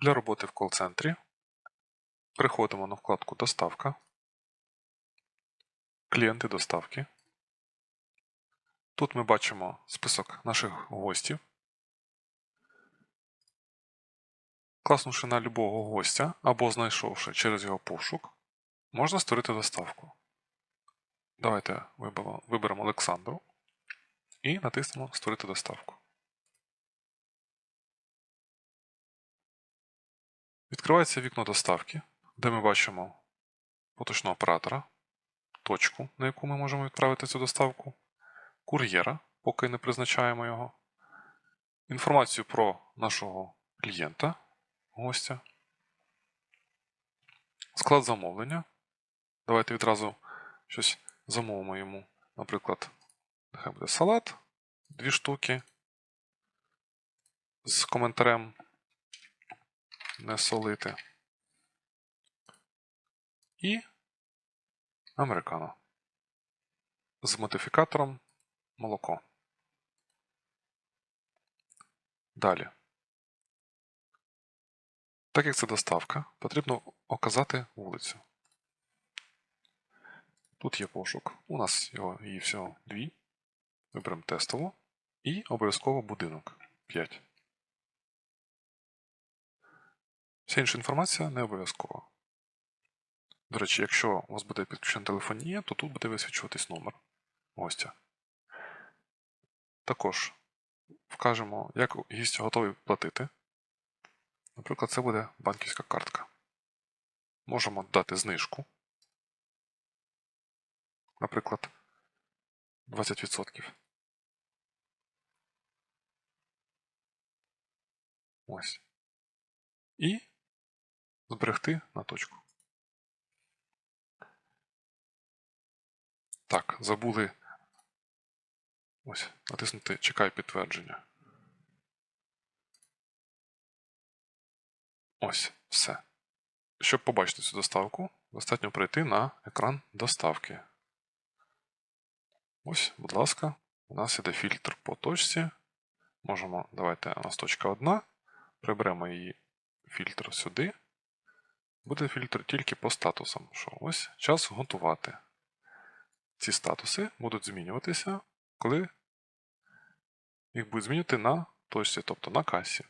Для роботи в кол-центрі переходимо на вкладку Доставка, клієнти доставки. Тут ми бачимо список наших гостів. Класнувши на любого гостя або знайшовши через його пошук, можна створити доставку. Давайте виберемо, Олександру і натиснемо Створити доставку. Відкривається вікно доставки, де ми бачимо поточного оператора, точку, на яку ми можемо відправити цю доставку, кур'єра, поки не призначаємо його, інформацію про нашого клієнта, гостя, склад замовлення. Давайте відразу щось замовимо йому, наприклад, нехай буде салат, дві штуки з коментарем не солити. І американо з модифікатором молоко. Далі. Так як це доставка, потрібно оказати вулицю. Тут є пошук. У нас його її всього дві. Виберемо тестову і обов'язково будинок 5. Вся інша інформація не обов'язкова. До речі, якщо у вас буде підключена телефонія, то тут буде висвічуватись номер гостя. Також вкажемо, як гість готовий платити. Наприклад, це буде банківська картка. Можемо дати знижку. Наприклад, 20%. Ось. І зберегти на точку. Так, забули ось натиснути Чекай підтвердження. Ось все. Щоб побачити цю доставку, достатньо пройти на екран доставки. Ось, будь ласка, у нас іде фільтр по точці. Можемо, давайте у нас точка одна. Приберемо її фільтр сюди. Буде фільтр тільки по статусам. Що ось час готувати. Ці статуси будуть змінюватися, коли їх будуть змінювати на точці, тобто на касі.